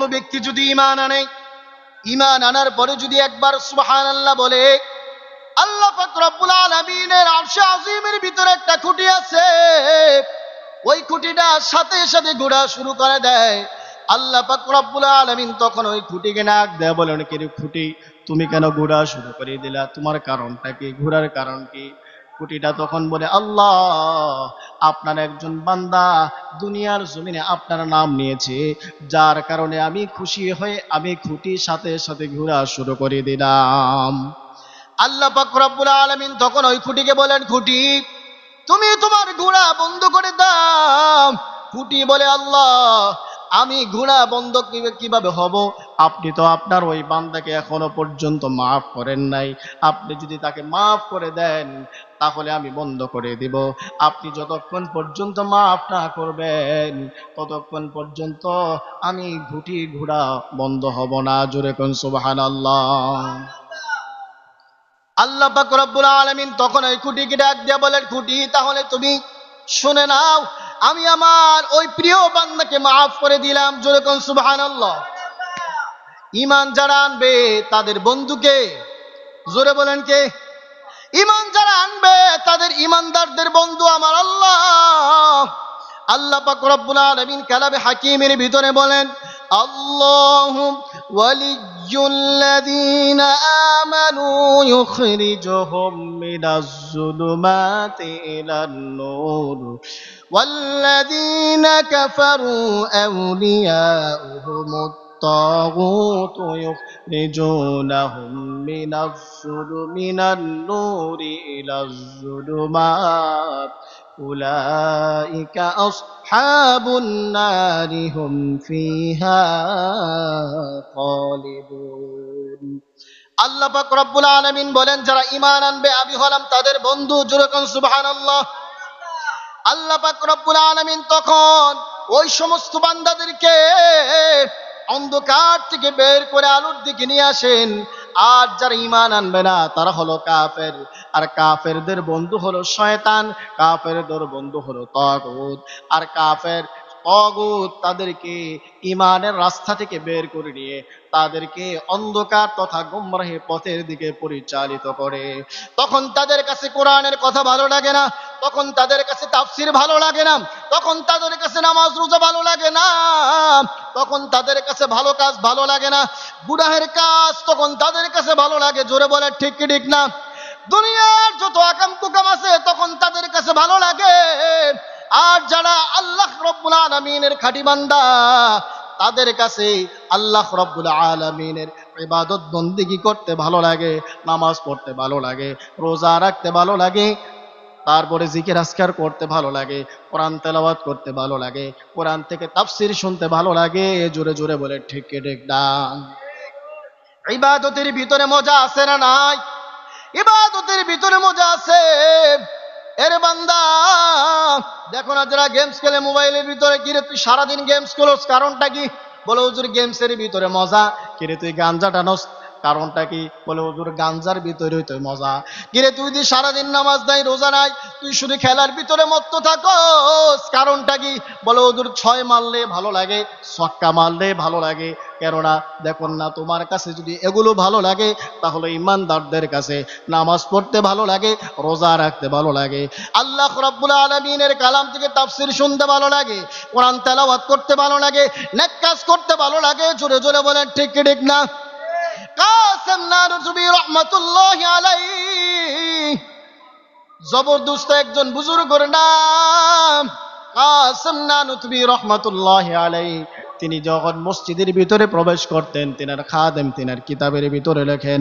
কোন ব্যক্তি যদি ইমান আনে ইমান আনার পরে যদি একবার সুবহান আল্লাহ বলে, আল্লাহ পাক রব্বুল আলামিনের আরশে আজিমের ভিতরে একটা খুঁটি আছে, ওই খুঁটিটা সাথে সাথে ঘোরা শুরু করে দেয়। আল্লাহ রব্বুল আলামিন তখন ওই খুঁটিকে নাক দেয় বলে অনেকে খুঁটি, তুমি কেন ঘোরা শুরু করে দিলা? তোমার কারণটা কি? ঘোরার কারণ কি? খুঁটিটা তখন বলে, আল্লাহ, আপনার একজন বান্দা দুনিয়ার জমিনে আপনার নাম নিয়েছে, যার কারণে আমি খুশি হয়ে আমি খুঁটির সাথে সাথে ঘোরা শুরু করে দিলাম। আল্লাহ পাক রব্বুল আলামিন তখন ওই খুঁটিকে বলেন, খুঁটি, তুমি তোমার ঘোড়া বন্ধ করে দাও। খুঁটি বলে, আল্লাহ, আমি ঘোড়া বন্ধ কীভাবে হব? আপনি তো আপনার ওই বান্দাকে এখনও পর্যন্ত মাফ করেন নাই। আপনি যদি তাকে মাফ করে দেন, তাহলে আমি বন্ধ করে দিব। আপনি যতক্ষণ পর্যন্ত মাফ না করবেন, ততক্ষণ পর্যন্ত আমি ঘুটি ঘোড়া বন্ধ হব না। জোরে কোন সুবাহান আল্লাহ আল্লাহ পাক রব্বুল আলামিন তখন ওই খুঁটিকে ডাক দিয়া বলেন, খুঁটি, তাহলে তুমি শুনে নাও, আমি আমার ওই প্রিয় বান্দাকে মাফ করে দিলাম। জোরে কোন সুবহানাল্লাহ। ইমান যারা আনবে তাদের বন্ধুকে জোরে বলেন কে ইমান যারা আনবে তাদের ইমানদারদের বন্ধু আমার আল্লাহ আল্লাহ পাক রব্বুল আলামিন কালামে হাকিমের ভিতরে বলেন আল্লাহ ওয়ালিয়ুল্লাযীনা আমানু ইউখরিজুহুম মিনাজ যুলুমাতি ইলান নূর والذين كفروا أولياؤهم الطاغوت يخرجونهم من الظلم من النور إلى الظلمات أولئك أصحاب النار هم فيها خالدون আল্লাহ পাক রব্বুল আলামিন বলেন যারা ঈমান আনবে আমি হলাম তাদের বন্ধু যেরকম সুবহানাল্লাহ আল্লাহ পাক রব্বুল আলামিন তখন ওই সমস্ত বান্দাদেরকে অন্ধকার থেকে বের করে আলোর দিকে নিয়ে আসেন। আর যারা ইমান আনবে না, তারা হলো কাফের। আর কাফেরদের বন্ধু হলো শয়তান, কাফেরদের বন্ধু হলো তগুত। আর কাফের, তগুত তাদেরকে ইমানের রাস্তা থেকে বের করে নিয়ে তাদেরকে অন্ধকার তথা গুমরাহি পথের দিকে পরিচালিত করে। তখন তাদের কাছে কোরআনের কথা ভালো লাগে না, তখন তাদের কাছে তাফসির ভালো লাগে না, তখন তাদের কাছে নামাজ রোজা ভালো লাগে না, তখন তাদের কাছে ভালো কাজ ভালো লাগে না, গুনাহের কাজ তখন তাদের কাছে ভালো লাগে, জোরে বলে ঠিক কি ঠিক না? দুনিয়ার যত আকাম কুকাম আছে তখন তাদের কাছে ভালো লাগে। আর যারা আল্লাহ রব্বুল আলমিনের খাটি বান্দা তাদের কাছে আল্লাহ রব্বুল আলমিনের ইবাদত বন্দিগি করতে ভালো লাগে, নামাজ পড়তে ভালো লাগে, রোজা রাখতে ভালো লাগে, তারপরে জিকির আসকার করতে ভালো লাগে, কোরআন তেলাওয়াত করতে ভালো লাগে, কোরআন থেকে তাফসির শুনতে ভালো লাগে, জোরে জোরে বলে ঠিক ঠিক ডান ইবাদতের ভিতরে মজা আছে না নাই? ইবাদতের ভিতরে মজা আছে। এর বান্দা, দেখো না যারা গেমস খেলে মোবাইলের ভিতরে, কিরে তুই সারাদিন গেমস খেলোস? কারণটা কি? বলো, হুজুর গেমসের ভিতরে মজা। কিরে তুই গাঞ্জা টানস কারণটা কি? বলে, হুজুর, গাঞ্জার ভিতরে তো মজা। কিরে, তুই যদি সারাদিন নামাজ নাই, রোজা নাই, তুই শুধু খেলার ভিতরে মত্ত থাকস। কারণটা কি? বলে, হুজুর, ছয় মারলে ভালো লাগে, ছক্কা মারলে ভালো লাগে। কেননা, দেখুন না, তোমার কাছে যদি এগুলো ভালো লাগে, তাহলে ইমানদারদের কাছে নামাজ পড়তে ভালো লাগে, রোজা রাখতে ভালো লাগে। আল্লাহ রাব্বুল আলামিনের কালাম থেকে তাফসির শুনতে ভালো লাগে, কোরআন তেলাওয়াত করতে ভালো লাগে, নেক কাজ করতে ভালো লাগে। জোরে জোরে বলেন, ঠিক ঠিক না? জবরদস্ত একজন বুজুর্গর নাম কাসেম নানুতুবি রহমতুল্লাহ আলাইহি। তিনি যখন মসজিদের ভিতরে প্রবেশ করতেন, তিনার খাদেম তিনার কিতাবের ভিতরে লেখেন,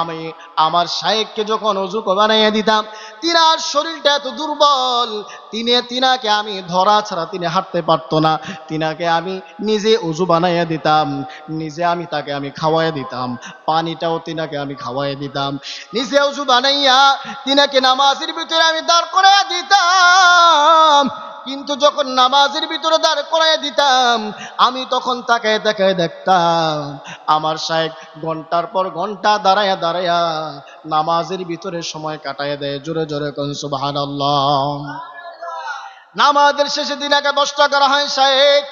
আমি আমার শায়েককে যখন অজু বানাইয়া দিতাম, তিনার শরীরটা এত দুর্বল, তিনি তিনাকে আমি ধরা ছাড়া তিনি হাঁটতে পারতো না, তিনাকে আমি নিজে উজু বানাইয়া দিতাম, নিজে আমি তাকে আমি খাওয়াইয়া দিতাম, পানিটাও তিনাকে আমি খাওয়াইয়া দিতাম, নিজে উজু বানাইয়া তিনাকে নামাজের ভিতরে আমি দাঁড় করাইয়া দিতাম। কিন্তু যখন নামাজের ভিতরে দাঁড় করাইয়া দিতাম, আমি তখন তাকায় তাকায় দেখতাম, আমার শায়েক ঘণ্টার পর ঘণ্টা দাঁড়ায়া দাঁড়ায়া নামাজের ভিতরে সময় কাটাইয়া দেয়। জোরে জোরে কোন, সুবহানাল্লাহ। নামাজের শেষে দিন আগে দশটা করা হয়, শায়েক,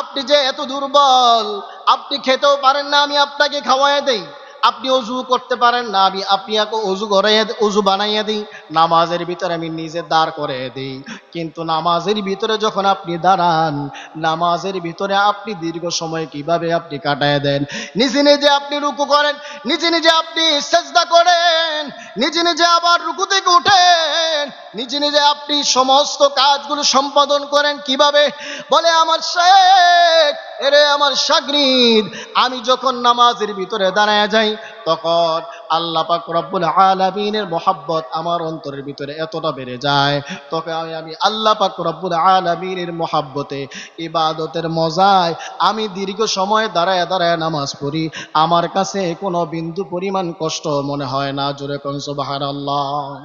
আপনি যে এত দুর্বল, আপনি খেতেও পারেন না, আমি আপনাকে খাওয়াই দেই। আপনি অজু করতে পারেন না, আমি আপনি অজু করাইয়া অজু বানাইয়া দিই, নামাজের ভিতরে আমি নিজে দাঁড় করে দিই। কিন্তু নামাজের ভিতরে যখন আপনি দাঁড়ান, নামাজের ভিতরে আপনি দীর্ঘ সময় কীভাবে আপনি কাটায় দেন? নিজে নিজে আপনি রুকু করেন, নিজে নিজে আপনি সেজদা করেন, নিজে নিজে আবার রুকু থেকে উঠেন, নিজে নিজে আপনি সমস্ত কাজগুলো সম্পাদন করেন কীভাবে? বলে, আমার শেখ এরে আমার সাগরিদ, আমি যখন নামাজের ভিতরে দাঁড়ায় যাই, তখন আল্লাহ পাক রব্বুল আলামিনের মোহাব্বত আমার অন্তরের ভিতরে এতটা বেড়ে যায়। তখন আমি আমি আল্লাহ পাক রব্বুল আলামিনের মোহাব্বতে, ইবাদতের মজায় আমি দীর্ঘ সময় দাঁড়ায় দাঁড়ায় নামাজ পড়ি। আমার কাছে কোনো বিন্দু পরিমাণ কষ্ট মনে হয় না, জোরে কোন সুবহানাল্লাহ।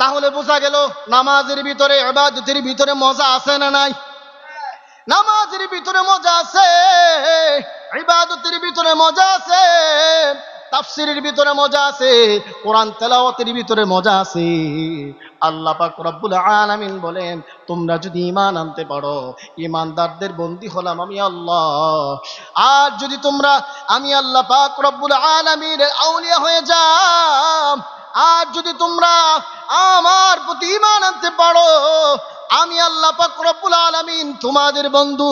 তাহলে বোঝা গেল, নামাজের ভিতরে, ইবাদতের ভিতরে মজা আছে না নাই? নামাজের ভিতরে মজা আছে, ইবাদতের ভিতরে মজা আছে, তাফসিরের ভিতরে মজা আছে, কোরআন তেলাওয়াতের ভিতরে মজা আছে। আল্লাহ পাক রব্বুল আলামিন বলেন, তোমরা যদি ঈমান আনতে পারো, ঈমানদারদের বন্দী হলাম আমি আল্লাহ। আর যদি তোমরা, আমি আল্লাহ পাক রব্বুল আলামিনের আউলিয়া হয়ে যাও, আর যদি তোমরা আমার প্রতি ঈমান আনতে পারো আমি আল্লাহ পাক রব্বুল আলামিন তোমাদের বন্ধু,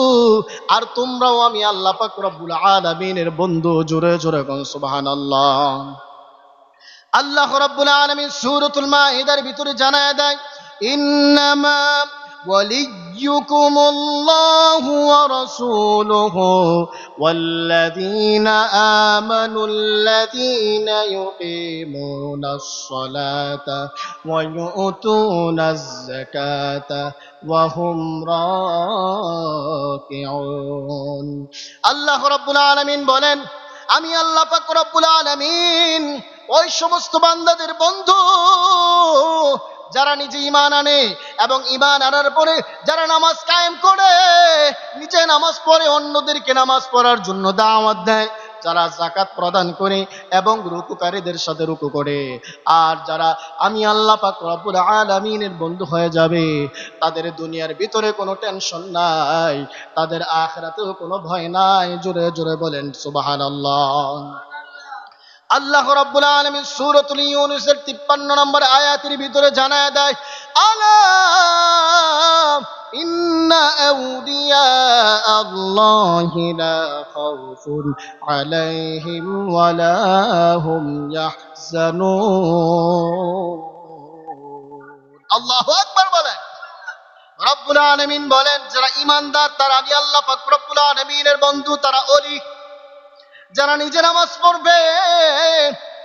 আর তোমরাও আমি আল্লাহ পাক রব্বুল আলামিনের বন্ধু, জোরে জোরে সুবহানাল্লাহ। আল্লাহ রব্বুল আলামিন সূরাতুল মাইদার ভিতরে জানায় দেয়, ইন্নামা وليكم الله ورسوله والذين آمنوا الذين يقيمون الصلاة ويؤتون الزكاة وهم راكعون আল্লাহ রব্বুল আলামিন বলেন আমি আল্লাহ পাক রব্বুল আলামিন ওই সমস্ত বান্দাদের বন্ধু যারা নিজে ইমান আনে এবং ইমান আনার পরে যারা নামাজ কায়েম করে, নিজে নামাজ পড়ে, অন্যদেরকে নামাজ পড়ার জন্য দাওয়াত দেয়। যারা জাকাত প্রদান করে এবং রুকুকারীদের সাথে রুকু করে। আর যারা আমি আল্লাহ পাক রব্বুল আলামিনের বন্ধু হয়ে যাবে, তাদের দুনিয়ার ভিতরে কোনো টেনশন নাই, তাদের আখরাতেও কোনো ভয় নাই। জোরে জোরে বলেন, সুবহানাল্লাহ। আল্লাহ রাব্বুল আলামিন সূরাতুল ইউনূসের 53 নম্বর আয়াতের ভিতরে জানায় দেয়, আলা ইন্না আউলিয়া আল্লাহি লা খাউফুন আলাইহিম ওয়া লা হুম ইয়াহজানুন। আল্লাহু আকবার বলেন। রব্বুল আলামিন বলেন, যারা ঈমানদার, তারা আমি আল্লাহ পাক রব্বুল আলামিনের বন্ধু, তারা অলি যারা নিজে নামাজ পড়বে,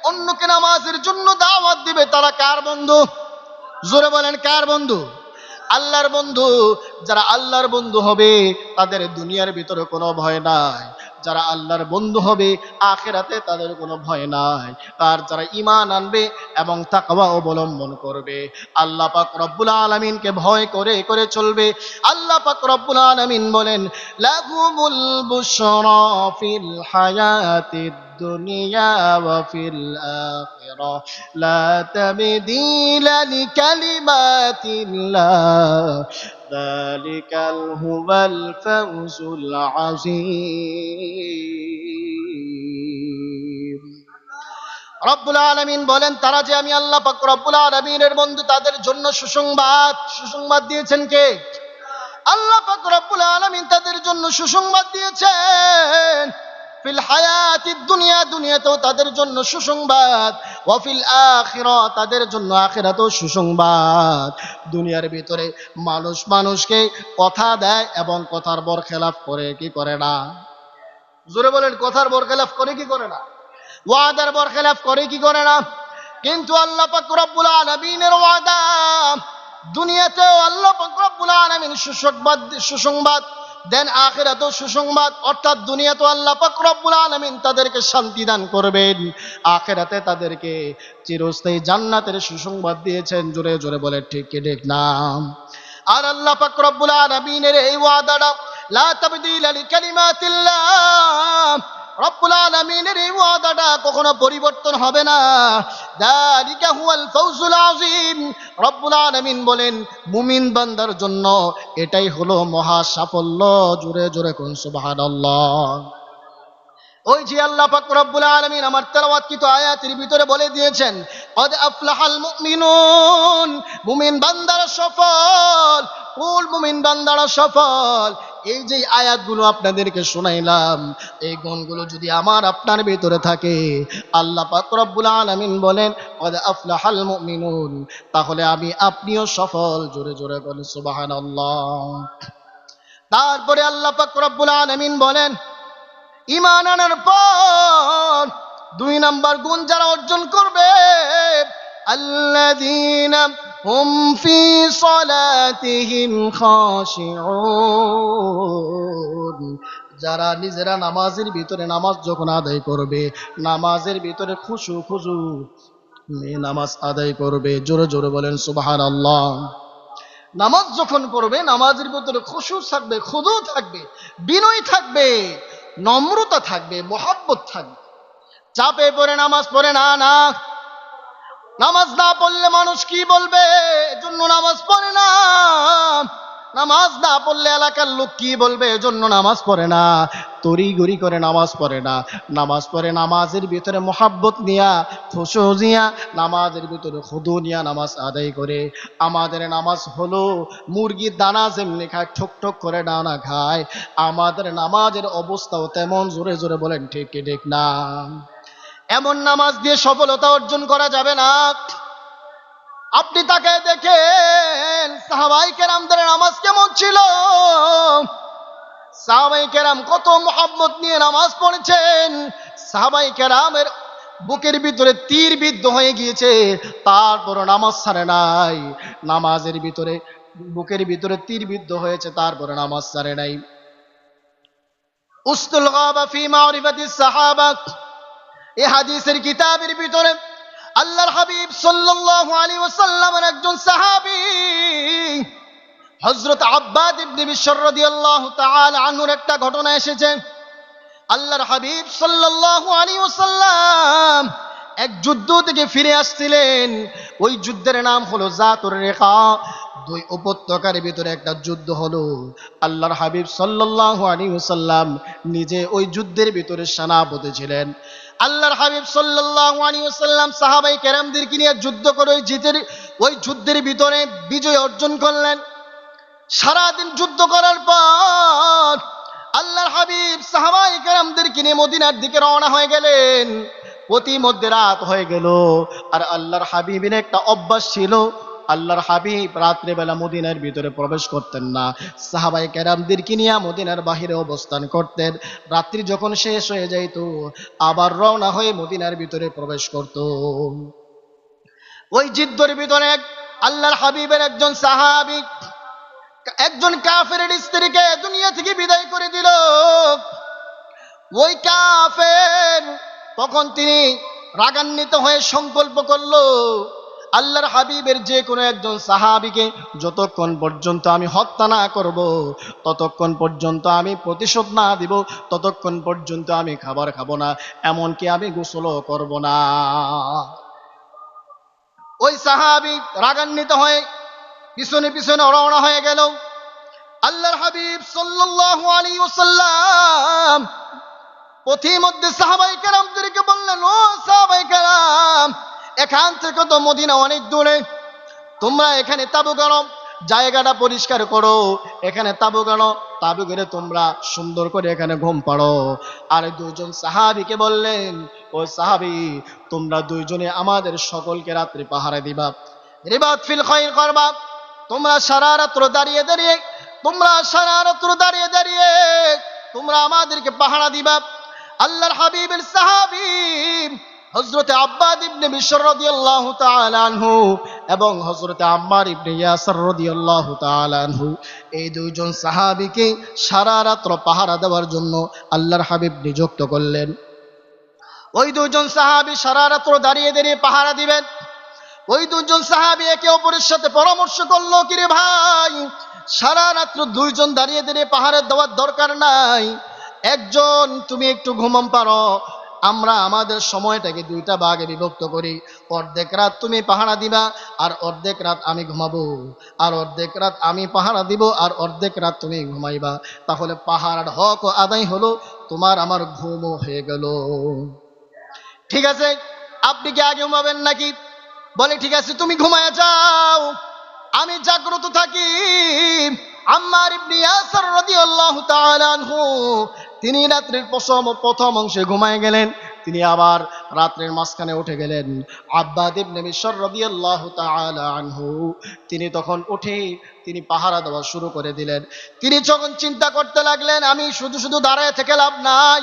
অন্যকে নামাজের জন্য দাওয়াত দিবে, তারা কার বন্ধু? জোরে বলেন, কার বন্ধু? আল্লাহর বন্ধু। যারা আল্লাহর বন্ধু হবে, তাদের দুনিয়ার ভিতরে কোনো ভয় নাই। যারা আল্লাহর বন্ধু হবে, আখেরাতে তাদের কোনো ভয় নাই। আর যারা ঈমান আনবে এবং তাকওয়া অবলম্বন করবে, আল্লাহ পাক রব্বুল আলামিনকে ভয় করে করে চলবে। আল্লাহ পাক রব্বুল আলামিন বলেন, লাহুমুল বুশরা হায়াতিদ ফিল আখিরা। লা তাবদীলা লিকালিমাতিল্লাহ ذلك هو الفوز العظيم রব্বুল আলমিন বলেন তারা যে আমি আল্লাহ পাক রব্বুল আলমিনের বন্ধু তাদের জন্য সুসংবাদ সুসংবাদ দিয়েছেন কে আল্লাহ পাক রব্বুল আলমিন তাদের জন্য সুসংবাদ দিয়েছেন ফিল হায়াতিদ দুনিয়া, দুনিয়াতেও তাদের জন্য সুসংবাদ। ওয়াফিল আখিরা, তাদের জন্য আখিরাতেও সুসংবাদ। দুনিয়ার ভিতরে মানুষ মানুষকে কথা দেয় এবং কথার বর খেলাফ করে, কি করে না? জোরে বলেন, কথার বর খেলাফ করে, কি করে না? ওয়াদার বর খেলাফ করে, কি করে না? কিন্তু আল্লাহ পাক রব্বুল আলামিনের ওয়াদা। দুনিয়াতেও আল্লাহ পাক রব্বুল আলামিন সুসংবাদ সুসংবাদ দেন আখেরাত সুসংবাদ, অর্থাৎ দুনিয়াতে আল্লাহ পাক আলামিন তাদেরকে শান্তি দান করবেন। আখেরাতে তাদেরকে চিরস্থায়ী জান্নাতের সুসংবাদ দিয়েছেন, জোরে জোরে বলে ঠিক কি ঠিক না? আর আল্লাহ পাক আলামিনের এই ওয়াদাটা, লা তাবদীলা লিকালিমাতিল্লাহ রব্বুল আলামিনের এই ওয়াদাটা কখনো পরিবর্তন হবে না। যালিকা হুয়াল ফাউজুল আযীম। রব্বুল আলামিন বলেন, মুমিন বান্দার জন্য এটাই হলো মহা সাফল্য। জোরে জোরে কোন সুবহানাল্লাহ। ওই যে আল্লাহ পাক রব্বুল আলামিন আমার তেলাওয়াতকৃত আয়াতের ভিতরে বলে দিয়েছেন, কদ আফলাহাল মুমিনুন। মুমিন বান্দারা সফল, কুল মুমিন বান্দারা সফল। এই যে আয়াতগুলো আপনাদেরকে শোনাইলাম, এই গুণগুলো যদি আমার আপনার ভিতরে থাকে, আল্লাহ পাক রব্বুল আলামিন বলেন, কদ আফলাহাল মুমিনুন তাহলে আমি আপনিও সফল, জোরে জোরে বলেন, সুবহানাল্লাহ। তারপরে আল্লাহ পাক রব্বুল আলামিন বলেন ইমান আনার পর দুই নাম্বার গুণ যারা অর্জন করবে, আল্লাযীনা হুম ফি সালাতিহিম খাশিউন। যারা নিজেরা নামাজের ভিতরে নামাজ যখন আদায় করবে, নামাজের ভিতরে খুশু খুশু নামাজ আদায় করবে। জোরে জোরে বলেন, সুবহানাল্লাহ। নামাজ যখন পড়বে, নামাজের ভিতরে খুশু থাকবে, খুদু থাকবে, বিনয় থাকবে, নম্রতা থাকবে, মহাব্বত থাকবে। চাপে পড়ে নামাজ পড়ে না না। নামাজ না পড়লে মানুষ কি বলবে? এজন্য নামাজ পড়ে না। নামাজ না পড়লে এলাকার লোক কি বলবে? এজন্য নামাজ পড়ে না। তরি গড়ি করে নামাজ পড়ে না। নামাজ পড়ে নামাজের ভিতরে মোহাব্বত নিয়া, খুশু নিয়া, নামাজের ভিতরে খুদু নিয়া নামাজ আদায় করে। আমাদের নামাজ হলো মুরগির দানা যেমনি খায়, ঠক ঠক করে ডানা খায়। আমাদের নামাজের অবস্থাও তেমন জোরে জোরে বলেন, ঠিক ঠিক না? এমন নামাজ দিয়ে সফলতা অর্জন করা যাবে না। আপনি তাকে দেখেন, সাহাবাই কেরামদের নামাজ কেমন ছিল? সাহাবাই কেরাম কত মোহাম্মত নিয়ে নামাজ পড়েছেন। সাহাবাই কেরামের বুকের ভিতরে তীর বিদ্ধ হয়ে গিয়েছে তারপর নামাজ ছাড়ে নাই। নামাজের ভিতরে, বুকের ভিতরে তীর বিদ্ধ হয়েছে তারপরে নামাজ ছাড়ে নাই। উস্তুল গাবা ফি মারিফাতিস সাহাবা এই হাদিসের কিতাবের ভিতরে আল্লাহর হাবিব সাল্লাল্লাহু আলাইহি ওয়াসাল্লামের একজন সাহাবী হযরত আব্বাদ ইবনে বিশর রাদিয়াল্লাহু তাআলা আনহুর একটা ঘটনা এসেছে। আল্লাহর হাবিব সাল্লাল্লাহু আলাইহি ওয়াসাল্লাম এক যুদ্ধ থেকে ফিরে আসছিলেন। ওই যুদ্ধের নাম হলো জাতুর রেখা। দুই উপত্যকার ভিতরে একটা যুদ্ধ হলো। আল্লাহর হাবিব সাল্লাল্লাহু আলাইহি ওয়াসাল্লাম নিজে ওই যুদ্ধের ভিতরে সেনাপতি ছিলেন। আল্লাহর হাবিব ওয়াসাল্লাম সাহাবাই কেরামদেরকে নিয়ে যুদ্ধ করে ওই জিতের, ওই যুদ্ধের ভিতরে বিজয় অর্জন করলেন। সারাদিন যুদ্ধ করার পর আল্লাহর হাবিব সাহাবাই কেরামদেরকে নিয়ে মদিনার দিকে রওনা হয়ে গেলেন। প্রতি মধ্যে রাত হয়ে গেল, আর আল্লাহর হাবিবের একটা অভ্যাস ছিল আল্লাহর হাবিব রাত্রেবেলা মদিনার ভিতরে প্রবেশ করতেন না। সাহাবাই কেরামদেরকে নিয়ে মদিনার বাহিরে অবস্থান করতেন? রাত্রি যখন শেষ হয়ে যাইত, আবার রওনা হয়ে মদিনার ভিতরে প্রবেশ করত। ওই জিদ্দর ভিতরে আল্লাহর হাবিবের একজন সাহাবি, একজন কাফের স্ত্রীকে দুনিয়া থেকে বিদায় করে দিল। ওই কাফের তখন তিনি রাগান্বিত হয়ে সংকল্প করল আল্লাহর হাবিবের যে কোনো একজন সাহাবিকে যতক্ষণ পর্যন্ত আমি হত্যা না করব, ততক্ষণ পর্যন্ত আমি প্রতিশোধ না দিব, ততক্ষণ পর্যন্ত আমি খাবার খাব না, এমনকি আমি গোসলও করব না। ওই সাহাবি রাগান্বিত হয়ে পিছনে পিছনে রওনা হয়ে গেল। আল্লাহর হাবিব সাল্লাল্লাহু আলাইহি ওয়াসাল্লাম পথিমধ্যে সাহাবাই কেরামদেরকে বললেন, ও সাহাবাই কেরাম এখান থেকে তো মদিনা অনেক দূরে। তোমরা এখানে তাবু গানো জায়গাটা পরিষ্কার করো। এখানে তাবু গানো তাবু গেলে তোমরা সুন্দর করে এখানে ঘুম পাড়ো। আর দুজন সাহাবিকে বললেন, ও সাহাবি, তোমরা দুইজনে আমাদের সকলকে রাত্রি পাহারা দিবা। রিবাত ফিল খৈর করবা। তোমরা সারা রাত্র দাঁড়িয়ে দাঁড়িয়ে, তোমরা সারা রাত্র দাঁড়িয়ে দাঁড়িয়ে তোমরা আমাদেরকে পাহারা দিবা। আল্লাহর হাবিবের সাহাবি হজরতে আব্বাদ ইবনে বিশর রাদিয়াল্লাহু তাআলা আনহু এবং হজরতে আম্মার ইবনে ইয়াসার রাদিয়াল্লাহু এই দুইজন সাহাবীকে সারা রাত্র পাহারা দেওয়ার জন্য আল্লাহর হাবিব নিযুক্ত করলেন। ওই দুইজন সাহাবী সারা রাত্র দাঁড়িয়ে দাঁড়িয়ে পাহারা দিবেন। ওই দুজন সাহাবী একে অপরের সাথে পরামর্শ করল, কিরে ভাই, সারা রাত্র দুইজন দাঁড়িয়ে দাঁড়িয়ে পাহাড়ে দেওয়ার দরকার নাই। একজন তুমি একটু ঘুমাম পারো আমরা আমাদের সময়টাকে দুইটা ভাগে বিভক্ত করি। অর্ধেক রাত তুমি পাহারা দিবা আর অর্ধেক রাত আমি ঘুমাবো। আর অর্ধেক রাত আমি পাহারা দিব আর অর্ধেক রাত তুমি ঘুমাইবা। তাহলে পাহারার হক ও আদায় হলো, তোমার আমার ঘুমও হয়ে গেল। ঠিক আছে? আপনি কি আগে ঘুমাবেন নাকি? বলে, ঠিক আছে, তুমি ঘুমায় যাও। আমি জাগ্রত থাকি। আম্মার ইবনে ইয়াসার রাদিয়াল্লাহু তাআলা আনহু, তিনি রাত্রির প্রথম প্রথম অংশে ঘুমায় গেলেন। তিনি আবার রাত্রের মাঝখানে উঠে গেলেন। আব্বাদ ইবনে মিশর রাদিয়াল্লাহু তাআলা আনহু, তিনি তখন উঠে তিনি পাহারা দেওয়া শুরু করে দিলেন। তিনি যখন চিন্তা করতে লাগলেন, আমি শুধু শুধু দাঁড়ায় থেকে লাভ নাই।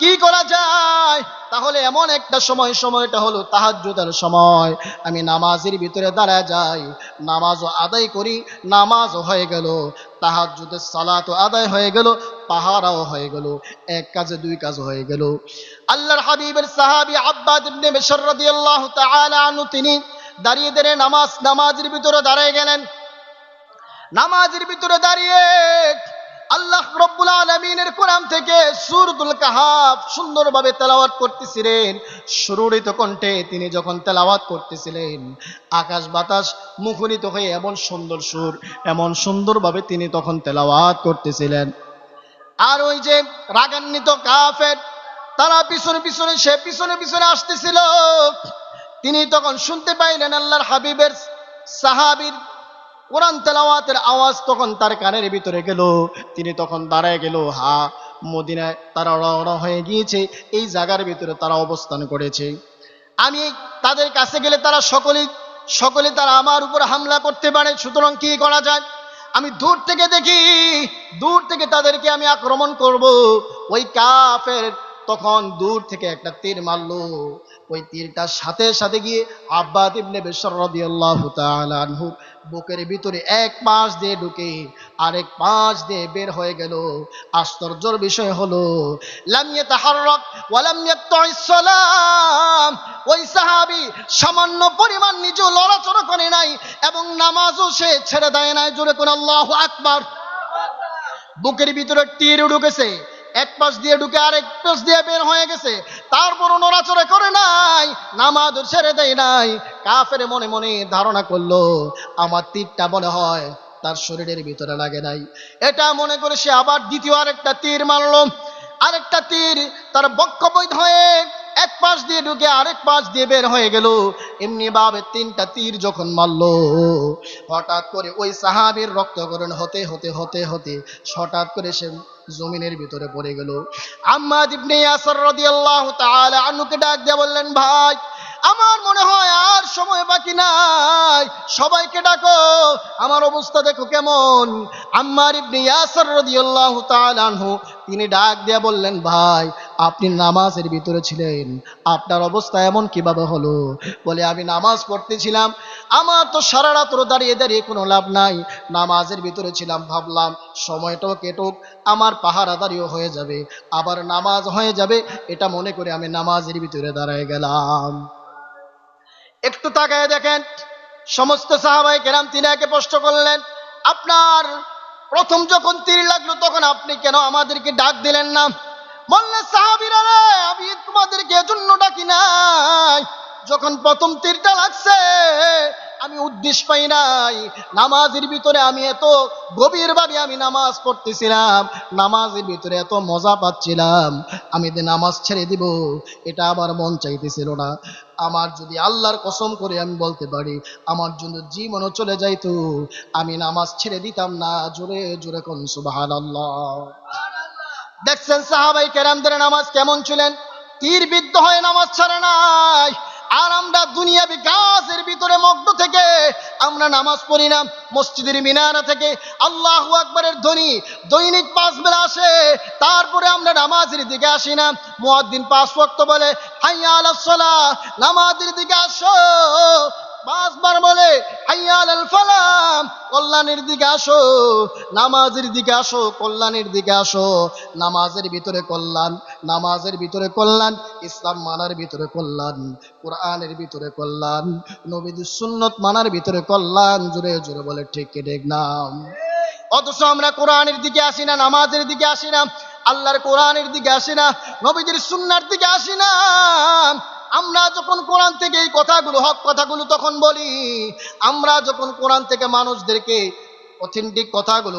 কি করা যায়? তাহলে এমন একটা সময়, সময়টা হলো তাহাজ্জুদের সময়। আমি নামাজের ভিতরে দাঁড়ায় যাই, নামাজও আদায় করি, নামাজও হয়ে গেল। তাহাজ্জুদের সালাতও আদায় হয়ে গেল, পাহারাও হয়ে গেল, এক কাজে দুই কাজ হয়ে গেল। আল্লাহর হাবিবের সাহাবী আব্বাদ ইবনে বিশর রাদিয়াল্লাহু তাআলা তিনি দাঁড়িয়ে দাঁড়িয়ে নামাজ, নামাজের ভিতরে দাঁড়িয়ে গেলেন। নামাজের ভিতরে দাঁড়িয়ে আল্লাহ রব্বুল আলমিনের কোরআন থেকে সুরতুল কাহাব সুন্দরভাবে তেলাওয়াত করতেছিলেন। সুরুড়িত কণ্ঠে তিনি যখন তেলাওয়াত করতেছিলেন, আকাশ বাতাস মুখরিত হয়ে এমন সুন্দর সুর, এমন সুন্দরভাবে তিনি তখন তেলাওয়াত করতেছিলেন। আর ওই যে রাগান্বিত কাফের, তারা পিছনে পিছনে, সে পিছনে পিছনে আসতেছিল। তিনি তখন শুনতে পাইলেন আল্লাহর হাবিবের সাহাবীর কোরআন তেলাওয়াতের আওয়াজ তখন তার কানের ভিতরে গেল। তিনি তখন দাঁড়ায় গেল। হা, মদিনায় তারা রওনা হয়ে গিয়েছে। এই জায়গার ভিতরে তারা অবস্থান করেছে। আমি তাদের কাছে গেলে তারা সকলেই সকলে তারা আমার উপর হামলা করতে পারে। সুতরাং কি করা যায়? আমি দূর থেকে দেখি, দূর থেকে তাদেরকে আমি আক্রমণ করব। ওই কাফের তখন দূর থেকে একটা তীর মারলো। ওই তীরটার সাথে সাথে গিয়ে আব্বাদ ইবনে বেশর রাদিয়াল্লাহু তাআলা আনহু বুকের ভিতরে এক পাশ দিয়ে ঢুকে আরেক পাশ দিয়ে বের হয়ে গেল। আশ্চর্যের বিষয় হলো ওই সাহাবী সামান্য পরিমাণ নিজেও লড়াচড়া করে নাই এবং নামাজও সে ছেড়ে দেয় নাই। জোরে কোন আল্লাহু আকবার। বুকের ভিতরে তীর ঢুকেছে। এক পাশ দিয়ে ঢুকে আরেক পাশ দিয়ে বের হয়ে গেছে। তারপরও নড়াচড়া করে নাই, নামাজ ছেড়ে দেয় নাই। কাফের মনে মনে ধারণা করল, আমার তীরটা মনে হয় তার শরীরের ভিতরে লাগে নাই। এটা মনে করে সে আবার দ্বিতীয় আরেকটা তীর মারলো। আরেকটা তীর তার বক্ষবৈধ হয়ে এক পাশ দিয়ে ঢুকে আরেক পাশ দিয়ে বের হয়ে গেল। এমনি ভাবে তিনটা তীর যখন মারলো হঠাৎ করে ওই সাহাবীর রক্তকরণ হতে হতে হতে হতে হঠাৎ করে সে জমিনের ভিতরে পড়ে গেল। আম্মাদ ইবনে ইয়াসার রাদিয়াল্লাহু তাআলা আনুকে ডাক দিয়ে বললেন, ভাই, আমার মনে হয় আর সময় বাকি নাই। সবাইকে ডাকো। আমার অবস্থা দেখো কেমন? আম্মার ইবনে ইয়াসার রাদিয়াল্লাহু তাআলা আনহু, তিনি ডাক দিয়ে বললেন, ভাই আপনি নামাজের ভিতরে ছিলেন। আপনার অবস্থা এমন কীভাবে হলো? বলে, আমি নামাজ পড়তেছিলাম। আমার তো সারা রাত দাঁড়িয়ে দাঁড়িয়ে কোনো লাভ নাই। নামাজের ভিতরে ছিলাম, ভাবলাম সময়টাও কেটুক, আমার পাহারাদারিও হয়ে যাবে। আবার নামাজ হয়ে যাবে, এটা মনে করে আমি নামাজের ভিতরে দাঁড়ায় গেলাম। একটু তাকায় দেখেন, সমস্ত সাহাবাই কেরাম তিনাকে প্রশ্ন করলেন, আপনার প্রথম যখন তীর লাগল তখন আপনি কেন আমাদেরকে ডাক দিলেন না? বললেন সাহাবিরা রে, আমি তোমাদেরকে এজন্য ডাকি নাই। যখন প্রথম তীরটা লাগছে, আমি উদ্দেশ্য পাই নাই। নামাজের ভিতরে আমি এত গভীর ভাবে আমি নামাজ পড়তেছিলাম, নামাজের ভিতরে এত মজা পাচ্ছিলাম। আমি যে নামাজ ছেড়ে দিব, এটা আমার মন চাইতেছিল না। আমার যদি আল্লাহর কসম করে আমি বলতে পারি, আমার জন্য জীবনও চলে যাইতো। আমি নামাজ ছেড়ে দিতাম না, জোরে জোরে কোন সুবাহান দেখছেন সাহাবাই কেরামদের নামাজ কেমন ছিলেন? তীর বিদ্ধ হয়ে নামাজ ছাড়ে নাই। আর আমরা দুনিয়া বিকাশের ভিতরে মগ্ন থেকে আমরা নামাজ পড়ি না। মসজিদের মিনারা থেকে আল্লাহ আকবরের ধ্বনি দৈনিক পাঁচ বেলা আসে। তারপরে আমরা নামাজের দিকে আসি না। মুয়াদ্দিন পাঁচ ওয়াক্ত বলে, হাইয়া আলাস সালাহ, নামাজের দিকে আসো। পাঁচবার বলে, হাইয়াল ফালাম, কল্যাণের দিকে আসো, নামাজের দিকে আসো, কল্যাণের দিকে আসো। নামাজের ভিতরে কল্যাণ, নামাজের ভিতরে কল্যাণ, ইসলাম মানার ভিতরে কল্যাণ, কোরআনের ভিতরে কল্যাণ নবীদের সুন্নত মানার ভিতরে কল্যাণ জুড়ে জুড়ে বলে ঠিক ঠিক নাম অথচ আমরা কোরআনের দিকে আসি না, নামাজের দিকে আসি না, আল্লাহর কোরআনের দিকে আসি না নবীজির সুন্নার দিকে আসি না। আমরা যখন কোরআন থেকে এই কথাগুলো, হক কথাগুলো তখন বলি, আমরা যখন কোরআন থেকে মানুষদেরকে অথেন্টিক কথাগুলো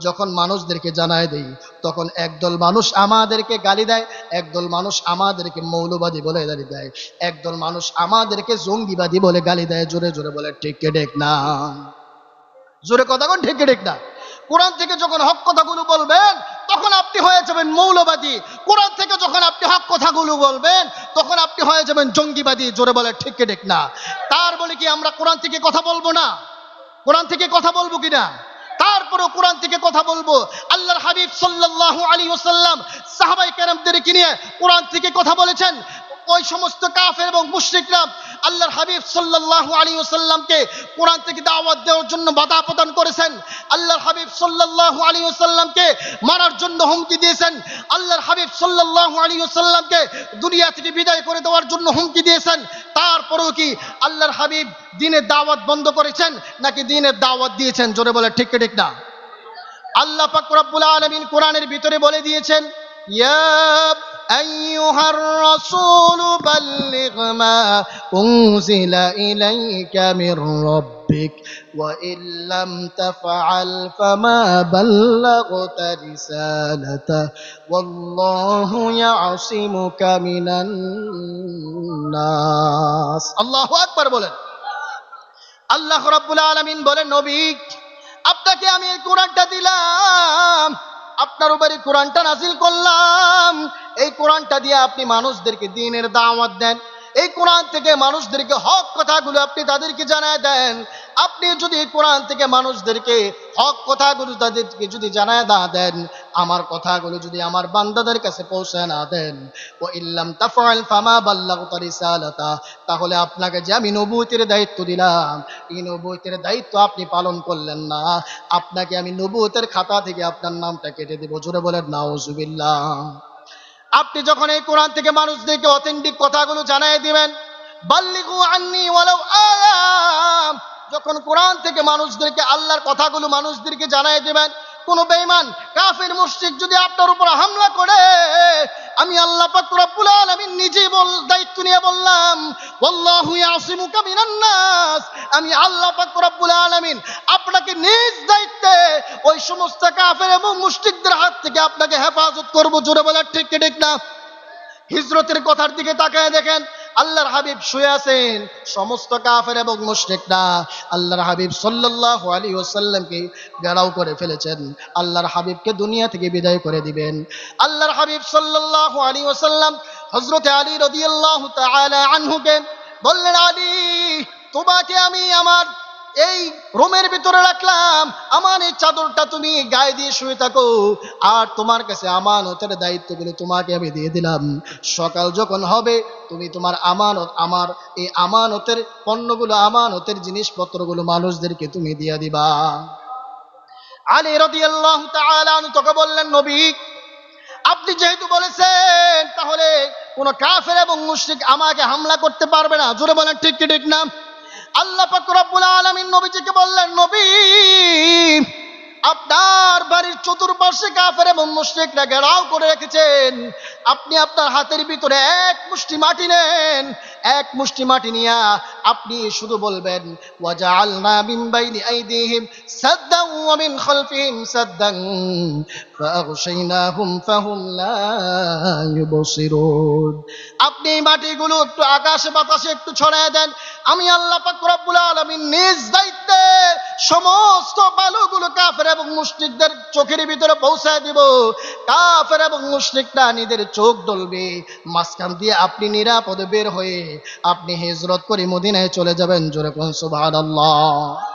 যখন মানুষদেরকে জানায় দেই, তখন একদল মানুষ আমাদেরকে গালি দেয়, একদল মানুষ আমাদেরকে মৌলবাদী বলে গালি দেয়, একদল মানুষ আমাদেরকে জঙ্গিবাদী বলে গালি দেয়, জোরে জোরে বলে ঠিক ডেক না। জোরে কথা কোন ঠিক ডেক না। কোরআন থেকে যখন হক কথাগুলো বলবেন, তখন আপনি হয়ে যাবেন মৌলবাদী। কোরআন থেকে যখন আপনি হক কথাগুলো বলবেন, তখন আপনি হয়ে যাবেন জঙ্গিবাদী, জোরে বলে ঠিক ডেক না। তার বলে কি আমরা কোরআন থেকে কথা বলব না? কোরআন থেকে কথা বলব কিনা? তারপরেও কোরআন থেকে কথা বলব। আল্লাহর হাবিব সাল্লাল্লাহু আলী ওয়াসাল্লাম সাহাবাই কেরামদেরকে নিয়ে কোরআন থেকে কথা বলেছেন? ওই সমস্ত কাফের এবং মুশরিকরা আল্লাহর হাবিব সাল্লাল্লাহু আলাইহি ওয়াসাল্লামকে কোরআন থেকে দাওয়াত দেওয়ার জন্য বাধা প্রদান করেছেন। আল্লাহর হাবিব সাল্লাল্লাহু আলাইহি ওয়াসাল্লামকে মারার জন্য হুমকি দিয়েছেন। আল্লাহর হাবিব সাল্লাল্লাহু আলাইহি ওয়াসাল্লামকে দুনিয়া থেকে বিদায় করে দেওয়ার জন্য হুমকি দিয়েছেন। তারপরেও কি আল্লাহর হাবিব দিনের দাওয়াত বন্ধ করেছেন নাকি দিনের দাওয়াত দিয়েছেন? জোরে বলে, ঠিক ঠিক না? আল্লাহ পাক রব্বুল আলামিন কোরআনের ভিতরে বলে দিয়েছেন আইয়ুহার রাসূল বাল্লিগ মা উনজিলা ইলাইকা মির রাব্বিক ওয়া ইল্লাম তাফআল ফামা বাল্লাগতা রিসালাতা ওয়াল্লাহু ইয়াসিমুকা মিনান নাস আল্লাহু আকবার বলেন আল্লাহ রাব্বুল আলামিন বলেন, নবী, আপনাকে আমি কোরআনটা দিলাম। আপনার উপরে কোরআনটা নাজিল করলাম। এই কোরআনটা দিয়ে আপনি মানুষদেরকে দিনের দাওয়াত দেন। এই কোরআন থেকে মানুষদেরকে হক কথাগুলো আপনি তাদেরকে জানায় দেন। আপনি যদি কোরআন থেকে মানুষদেরকে হক কথাগুলো তাদেরকে যদি জানায় না দেন, আমার কথাগুলো যদি আমার বান্দাদের কাছে পৌঁছে না দেন ও ইল্লাম তাফআল ফামা বাল্লাগতা রিসালাতা, তাহলে আপনাকে যে আমি নবুয়তের দায়িত্ব দিলাম, এই নবুয়তের দায়িত্ব আপনি পালন করলেন না। আপনাকে আমি নবুয়তের খাতা থেকে আপনার নামটা কেটে দেব। জোরে বলেন, নাউজুবিল্লাহ। আপনি যখন এই কোরআন থেকে মানুষদেরকে অথেন্টিক কথাগুলো জানাই দিবেন, বাল্লিগু আন্নি ওয়ালাউ যখন কোরআন থেকে মানুষদেরকে আল্লাহর কথাগুলো মানুষদেরকে জানাই দিবেন কোন বেঈমান কাফের মুশরিক যদি আপনার উপর হামলা করে, আমি আল্লাহ পাক রব্বুল আলামিন নিজে বল, দায়িত্ব নিয়ে বললাম, ওয়াল্লাহু ইয়াসিমুকা মিনান নাস। আমি আল্লাহ পাক রব্বুল আলামিন আপনাকে নিজ দায়িত্বে ওই সমস্ত কাফের এবং মুশরিকদের হাত থেকে আপনাকে হেফাজত করব। জোরে বলে ঠিক ঠিক না? হিজরতের কথার দিকে তাকায় দেখেন আল্লাহর হাবিব শুয়ে আছেন, সমস্ত কাফের এবং মুশরিকরা আল্লাহর হাবিব সাল্লাল্লাহু আলাইহি ওয়াসাল্লামকে ঘেরাও করে ফেলেছেন। আল্লাহর হাবিবকে দুনিয়া থেকে বিদায় করে দিবেন। আল্লাহর হাবিব সাল্লাল্লাহু আলাইহি ওয়াসাল্লাম হযরত আলী রাদিয়াল্লাহু তাআলা আনহুকে বললেন, আলী, তোমাকে আমি আমার এই রুমের ভিতরে রাখলাম। আমার এই চাদরটা তুমি গায়ে দিয়ে শুয়ে থাকো। আর তোমার কাছে আমানতের দায়িত্বগুলো তোমাকে আমি দিয়ে দিলাম। সকাল যখন হবে, তুমি তোমার আমানত, আমার এই আমানতের পণ্যগুলো, আমানতের জিনিসপত্রগুলো মানুষদেরকে তুমি দিয়ে দিবা। আলী রাদিয়াল্লাহু তোকে বললেন, নবী, আপনি যেহেতু বলেছেন, তাহলে কোন কাফের এবং মুশরিক আমাকে হামলা করতে পারবে না। জোরে বলেন, ঠিক কি, ঠিক না? আল্লাহ পাক আলমিন নবীজিকে বললেন, নবী, আপনার বাড়ির চতুর্পাশে কাফের এবং মুশ্রিকরা ঘেরাও করে রেখেছেন। আপনি আপনার হাতের ভিতরে এক মুষ্টি মাটি নেন। এক মুষ্টি মাটি নিয়া আপনি শুধু বলবেন, ওয়াজআলনা মিন বাইনি আইদিহিম সাদ্দান ওয়া মিন খালফিহিম সাদ্দান ফাআগশাইনাহুম ফাহুম লা ইউবসিরুন আপনি মাটিগুলো একটু আকাশে বাতাসে একটু ছড়ায় দেন। আমি আল্লাহ পাক রব্বুল আলামিন নিজ দায়িত্বে সমস্ত বালুগুলো কাফের এবং মুশরিকদের চোখের ভিতরে পৌঁছায় দিব। কাফের এবং মুশরিকরা নিজের চোখ দলবে মাঝখান দিয়ে আপনি নিরাপদে বের হয়ে আপনি হিজরত করে মদিনায় চলে যাবেন। জোরে কোন সুবহানাল্লাহ।